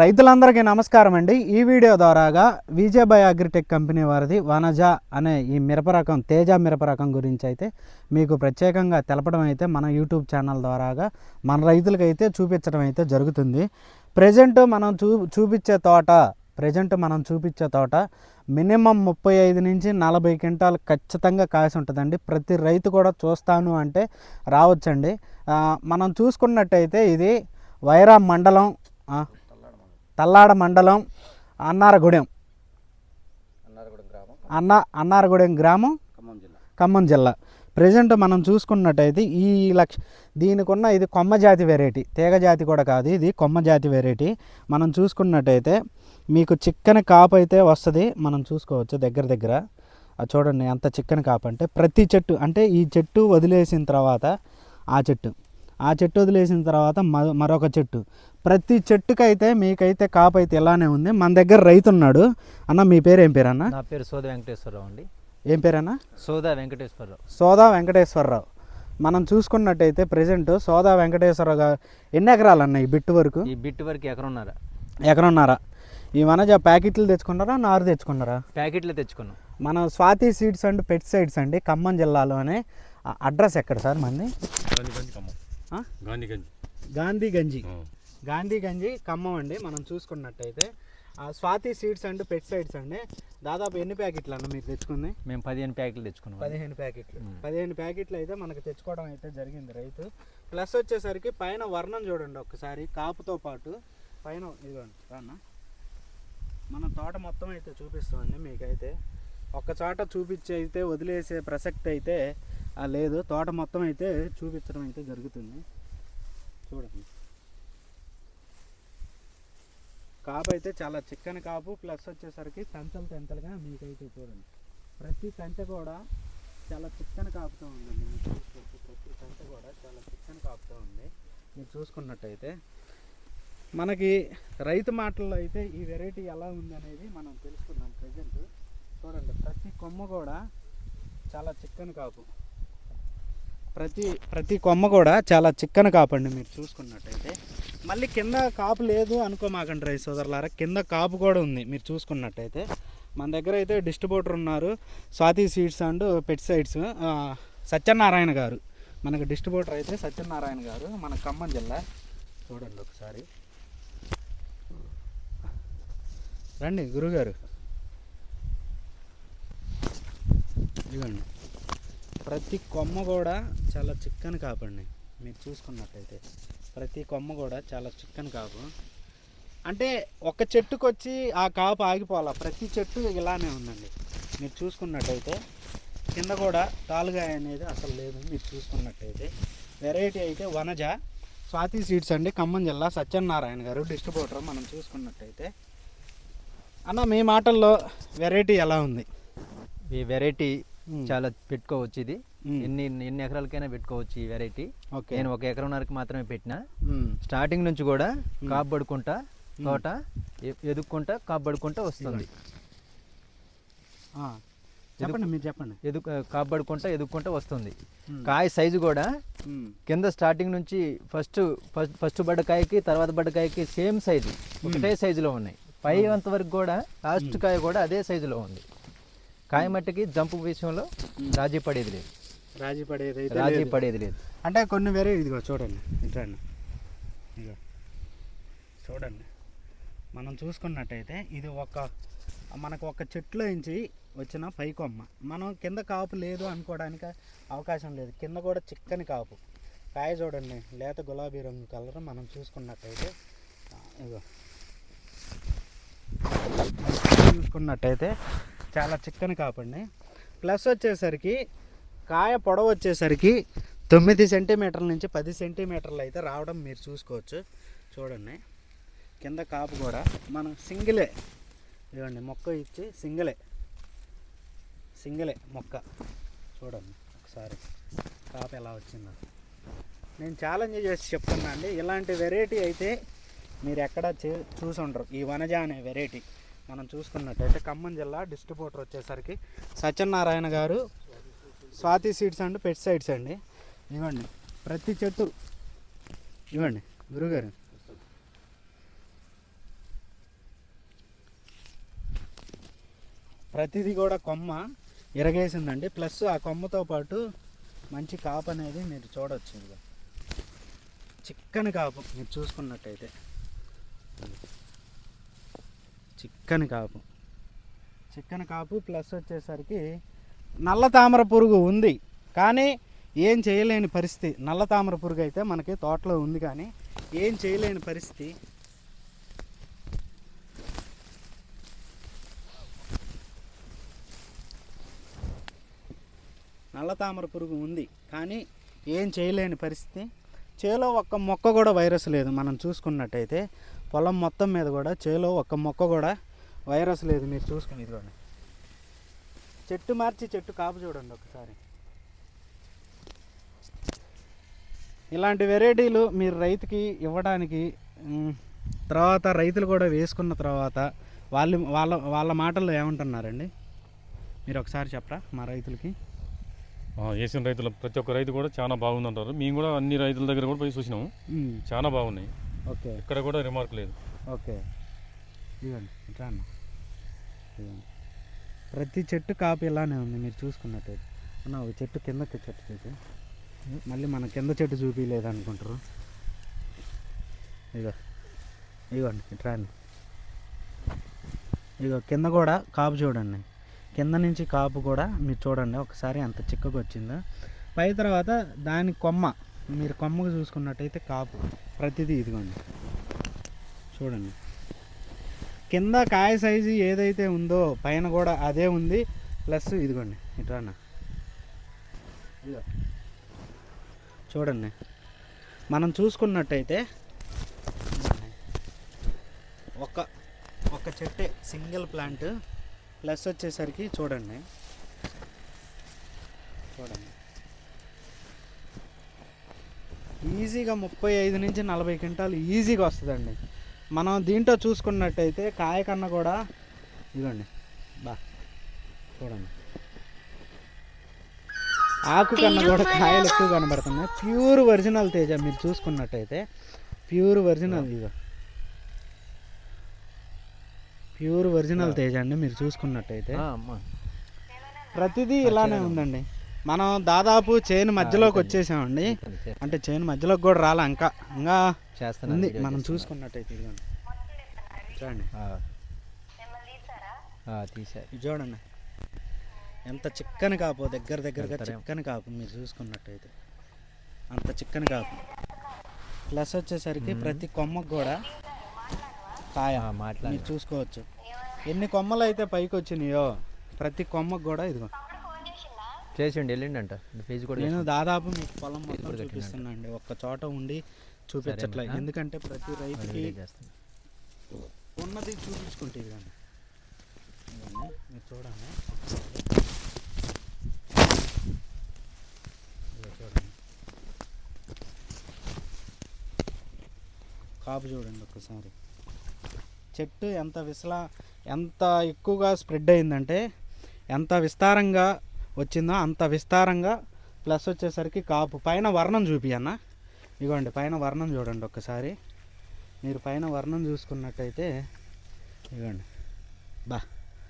రైతులందరికీ నమస్కారం అండి. ఈ వీడియో ద్వారాగా విజయబాయ్ అగ్రిటెక్ కంపెనీ వారిది వనజ అనే ఈ మిరప రకం తేజ మిరప రకం గురించి అయితే మీకు ప్రత్యేకంగా తెలపడం అయితే మన యూట్యూబ్ ఛానల్ ద్వారాగా మన రైతులకైతే చూపించడం అయితే జరుగుతుంది. ప్రజెంట్ మనం చూ చూపించే తోట ప్రజెంట్ మనం చూపించే తోట మినిమం ముప్పై ఐదు నుంచి నలభై క్వింటాలు ఖచ్చితంగా కాసి ఉంటుందండి. ప్రతి రైతు కూడా చూస్తాను అంటే రావచ్చండి. మనం చూసుకున్నట్టయితే ఇది వైరా మండలం తల్లాడ మండలం అన్నారగూడెం. అన్న అన్నారగూడెం గ్రామం ఖమ్మం జిల్లా. ఖమ్మం జిల్లా. ప్రజెంట్ మనం చూసుకున్నట్టయితే ఈ లక్ష దీనికున్న ఇది కొమ్మ జాతి వెరైటీ తీగ జాతి కూడా కాదు ఇది కొమ్మ జాతి వెరైటీ. మనం చూసుకున్నట్టయితే మీకు చిక్కని కాపు అయితే వస్తుంది మనం చూసుకోవచ్చు దగ్గర దగ్గర. చూడండి ఎంత చిక్కని కాపు అంటే ప్రతి చెట్టు అంటే ఈ చెట్టు వదిలేసిన తర్వాత ఆ చెట్టు. ఆ చెట్టు వదిలేసిన తర్వాత మరొక చెట్టు. ప్రతి చెట్టుకైతే మీకైతే కాపు అయితే ఇలానే ఉంది. మన దగ్గర రైతు ఉన్నాడు అన్న మీ పేరు ఏం పేరు అన్న నా పేరు సోద వెంకటేశ్వరరావు అండి. ఏం పేరన్నా? సోద వెంకటేశ్వరరావు. సోదా వెంకటేశ్వరరావు. మనం చూసుకున్నట్టయితే ప్రజెంట్ సోదా వెంకటేశ్వరరావు గారు ఎన్ని ఎకరాలు అన్న ఈ బిట్టు వరకు? ఈ బిట్ వరకు ఎకరన్నర. ఎకరన్నారా. ఈ మనజ ప్యాకెట్లు తెచ్చుకున్నారా నారు తెచ్చుకున్నారా? ప్యాకెట్లు తెచ్చుకున్నాం. మనం Swathi seeds and pesticides అండి ఖమ్మం జిల్లాలోనే. అడ్రస్ ఎక్కడ సార్ మంది ఆ? గాంధీగంజ్. గాంధీ గంజి. గాంధీ గంజి ఖమ్మం అండి మనం చూసుకున్నట్టయితే. ఆ Swathi seeds and pesticides అండి. దాదాపు ఎన్ని ప్యాకెట్లు అన్న మీరు తెచ్చుకుంది? మేము పదిహేను ప్యాకెట్లు తెచ్చుకున్నాం పదిహేను ప్యాకెట్లు. పదిహేను ప్యాకెట్లు అయితే మనకు తెచ్చుకోవడం అయితే జరిగింది రైతు. ప్లస్ వచ్చేసరికి పైన వర్ణం చూడండి ఒక్కసారి కాపుతో పాటు. పైన ఇదిగోండి రానా? మన తోట మొత్తం అయితే చూపిస్తామండి మీకైతే. ఒక్క చోట చూపించి అయితే వదిలేసే ప్రసక్తి అయితే లేదు. తోట మొత్తం అయితే చూపించడం అయితే జరుగుతుంది. చూడండి. కాపు అయితే చాలా చిక్కని కాపు. ప్లస్ వచ్చేసరికి తెంతలు తెంతలుగా మీకైతే చూడండి. ప్రతి కంచె కూడా చాలా చిక్కని కాపుతో ఉందండి మీరు చూసుకోవచ్చు. ప్రతి కంచె కూడా చాలా చిక్కని కాపుతో ఉంది. మీరు చూసుకున్నట్టయితే మనకి రైతు మాటల్లో అయితే ఈ వెరైటీ ఎలా ఉంది అనేది మనం తెలుసుకుందాం. ప్రజెంట్ చూడండి. ప్రతి కొమ్మ కూడా చాలా చిక్కని కాపు. ప్రతి ప్రతి కొమ్మ కూడా చాలా చిక్కన కాపండి మీరు చూసుకున్నట్టయితే. మళ్ళీ కింద కాపు లేదు అనుకోమాకండి రైతు సోదరులారా. కింద కాపు కూడా ఉంది మీరు చూసుకున్నట్టయితే. మన దగ్గర అయితే డిస్ట్రిబ్యూటర్ ఉన్నారు Swathi seeds and pesticides Satyanarayana garu. మనకు డిస్ట్రిబ్యూటర్ అయితే సత్యనారాయణ గారు మన ఖమ్మం జిల్లా. చూడండి ఒకసారి. రండి గురుగారు. ఇదిగోండి. ప్రతి కొమ్మ కూడా చాలా చిక్కని కాపండి మీరు చూసుకున్నట్టయితే ప్రతి కొమ్మ కూడా చాలా చిక్కని కాపు. అంటే ఒక చెట్టుకు వచ్చి ఆ కాపు ఆగిపోవాలా? ప్రతి చెట్టు ఇలానే ఉందండి. మీరు చూసుకున్నట్టయితే కింద కూడా తాలుగాయ అనేది అసలు లేదు. మీరు చూసుకున్నట్టయితే వెరైటీ అయితే వనజ స్వాతి సీడ్స్ అండి ఖమ్మం జిల్లా సత్యనారాయణ గారు డిస్ట్రిబ్యూటర్. మనం చూసుకున్నట్టయితే అన్న మీ మాటల్లో వెరైటీ ఎలా ఉంది? ఈ వెరైటీ చాలా పెట్టుకోవచ్చు ఇది. మ్మ్. ఎన్ని ఎన్ని ఎకరాలకైనా పెట్టుకోవచ్చు ఈ వెరైటీ నేను ఒక ఎకరంన్నరకు మాత్రమే పెట్టిన. స్టార్టింగ్ నుంచి కూడా కాపు పడుకుంటా తోట ఎదుక్కుంటా కాపు పడుకుంటా వస్తుంది చెప్పండి మీరు చెప్పండి. ఎదు కాపు పడుకుంటా ఎదుక్కుంటా వస్తుంది. కాయ సైజు కూడా. కింద స్టార్టింగ్ నుంచి ఫస్ట్ ఫస్ట్ ఫస్ట్ బడ్డకాయకి తర్వాత బడ్డకాయకి సేమ్ సైజు ఒకటే సైజులో ఉన్నాయి. పై అంత వరకు కూడా లాస్ట్ కాయ కూడా అదే సైజులో ఉంది. కాయ మట్టికి జంపు విషయంలో రాజీ పడేది లేదు. రాజీ పడేది రాజీ. పడేది లేదు. అంటే కొన్ని వేరే ఇదిగో చూడండి ఇదిగో. చూడండి. మనం చూసుకున్నట్టయితే ఇది ఒక మనకు ఒక చెట్లో నుంచి వచ్చిన పై కొమ్మ మనం కింద కాపు లేదు అనుకోవడానికి అవకాశం లేదు. కింద కూడా చిక్కని కాపు. కాయ చూడండి లేత గులాబీ రంగు కలర్ మనం చూసుకున్నట్టయితే ఆ, ఇదిగో. చూసుకున్నట్టయితే చాలా చిక్కని కాపండి ప్లస్ వచ్చేసరికి కాయ పొడవు వచ్చేసరికి తొమ్మిది సెంటీమీటర్ల నుంచి పది సెంటీమీటర్లు అయితే రావడం మీరు చూసుకోవచ్చు. చూడండి. కింద కాపు కూడా మనం సింగిలే. ఇవ్వండి మొక్క ఇచ్చి సింగిలే. సింగిలే మొక్క. చూడండి ఒకసారి కాపు ఎలా వచ్చిందో. నేను ఛాలెంజ్ చేసి చెప్తున్నా అండి ఇలాంటి వెరైటీ అయితే మీరు ఎక్కడ చే చూసి ఉండరు ఈ వనజ అనే వెరైటీ మనం చూసుకున్నట్టయితే ఖమ్మం జిల్లా డిస్ట్రిబ్యూటర్ వచ్చేసరికి సత్యనారాయణ గారు. స్వాతి సీడ్స్ అండ్ పెస్టిసైడ్స్ అండి. ఇవ్వండి. ప్రతి చెట్టు ఇవ్వండి గురుగారు. ప్రతిదీ కూడా కొమ్మ ఇరగేసిందండి. ప్లస్ ఆ కొమ్మతో పాటు మంచి కాపు అనేది మీరు చూడవచ్చు చిక్కని కాపు మీరు చూసుకున్నట్టయితే. చిక్కని కాపు. చిక్కని కాపు ప్లస్ వచ్చేసరికి నల్ల తామర పురుగు ఉంది. కానీ ఏం చేయలేని పరిస్థితి. నల్ల తామర పురుగు అయితే మనకి తోటలో ఉంది కానీ ఏం చేయలేని పరిస్థితి. నల్ల తామర పురుగు ఉంది కానీ ఏం చేయలేని పరిస్థితి. చేలో ఒక్క మొక్క కూడా వైరస్ లేదు మనం చూసుకున్నట్టయితే. పొలం మొత్తం మీద కూడా చేలో ఒక్క మొక్క కూడా వైరస్ లేదు. మీరు చూసుకుని ఇదిగోండి. చెట్టు మార్చి చెట్టు కాపు చూడండి ఒకసారి. ఇలాంటి వెరైటీలు మీరు రైతుకి ఇవ్వడానికి తర్వాత రైతులు కూడా వేసుకున్న తర్వాత వాళ్ళు వాళ్ళ వాళ్ళ మాటల్లో ఏమంటున్నారండి? మీరు ఒకసారి చెప్పరా మా రైతులకి? వేసిన రైతులు ప్రతి ఒక్క రైతు కూడా చాలా బాగుందంటారు. మేము కూడా అన్ని రైతుల దగ్గర కూడా పోయి చూసినాము. చాలా బాగున్నాయి. ఓకే. ఇక్కడ కూడా రిమార్క్ లేదు. ఓకే. ఇదిగోండి ఇట్లా అన్న. ఇదిగోండి. ప్రతి చెట్టు కాపు ఇలానే ఉంది మీరు చూసుకున్నట్టయితే. అన్న ఒక చెట్టు కిందకి చెట్టు చూసి మళ్ళీ మన కింద చెట్టు చూపించలేదు అనుకుంటారు. ఇగో ఇగోండి ఇట్లా అన్న. ఇగో కింద కూడా కాపు చూడండి. కింద నుంచి కాపు కూడా మీరు చూడండి ఒకసారి ఎంత చిక్కగా వచ్చిందో. పై తర్వాత దాని కొమ్మ. మీరు కొమ్మకు చూసుకున్నట్టయితే కాపు. ప్రతిదీ ఇదిగోండి. చూడండి. కింద కాయ సైజు ఏదైతే ఉందో పైన కూడా అదే ఉంది. ప్లస్ ఇదిగోండి ఇట్రానా చూడండి. మనం చూసుకున్నట్టయితే ఒక ఒక చెట్టే సింగిల్ ప్లాంట్. ప్లస్ వచ్చేసరికి చూడండి. ఈజీగా ముప్పై ఐదు నుంచి నలభై క్వింటాలు ఈజీగా వస్తుందండి. మనం దీంట్లో చూసుకున్నట్టయితే కాయ కన్నా కూడా ఇదిగోండి బా చూడండి. ఆకు కన్నా కూడా కాయలు ఎక్కువ కనబడుతున్నాయి. ప్యూర్ ఒరిజినల్ తేజ మీరు చూసుకున్నట్టయితే ప్యూర్ ఒరిజినల్ ఇదిగో. ప్యూర్ ఒరిజినల్ తేజ అండి మీరు చూసుకున్నట్టయితే. ప్రతిదీ ఇలానే ఉందండి. మనం దాదాపు చేను మధ్యలోకి వచ్చేసామండి. అంటే చేను మధ్యలోకి కూడా రాలే ఇంకా. ఇంకా వీడియో మనం. చూసుకున్నట్టయితే ఇదిగోండి. చూడండి. ఇది చూడండి. ఎంత చిక్కని కాపు దగ్గర దగ్గరగా. చిక్కని కాపు మీరు చూసుకున్నట్టయితే. అంత చిక్కని కాపు. ప్లస్ వచ్చేసరికి ప్రతి కొమ్మకు కూడా కాయ. మాట్లాడు. మీరు చూసుకోవచ్చు. ఎన్ని కొమ్మలు అయితే పైకి వచ్చినాయో ప్రతి కొమ్మకు కూడా ఇదిగో. చేసిండి వెళ్ళిండంట. ఫీజు కూడా నేను దాదాపు మీకు పొలం మొత్తం కూడా కట్టినాడు. చూపిస్తున్నా అండి ఒక్క చోట ఉండి చూపించట్లే. సరేనా? ఎందుకంటే ప్రతి రైతుకి. ఉన్నది చూపించుకుంటే మీరు చూడండి. చూడండి. కాపు చూడండి ఒక్కసారి. చెట్టు ఎంత విసలా ఎంత ఎక్కువగా స్ప్రెడ్ అయిందంటే ఎంత విస్తారంగా వచ్చిందో? అంత విస్తారంగా ప్లస్ వచ్చేసరికి కాపు. పైన వర్ణం చూపియన్న ఇగోండి పైన వర్ణం చూడండి ఒక్కసారి. మీరు పైన వర్ణం చూసుకున్నట్టయితే ఇగోండి. బా.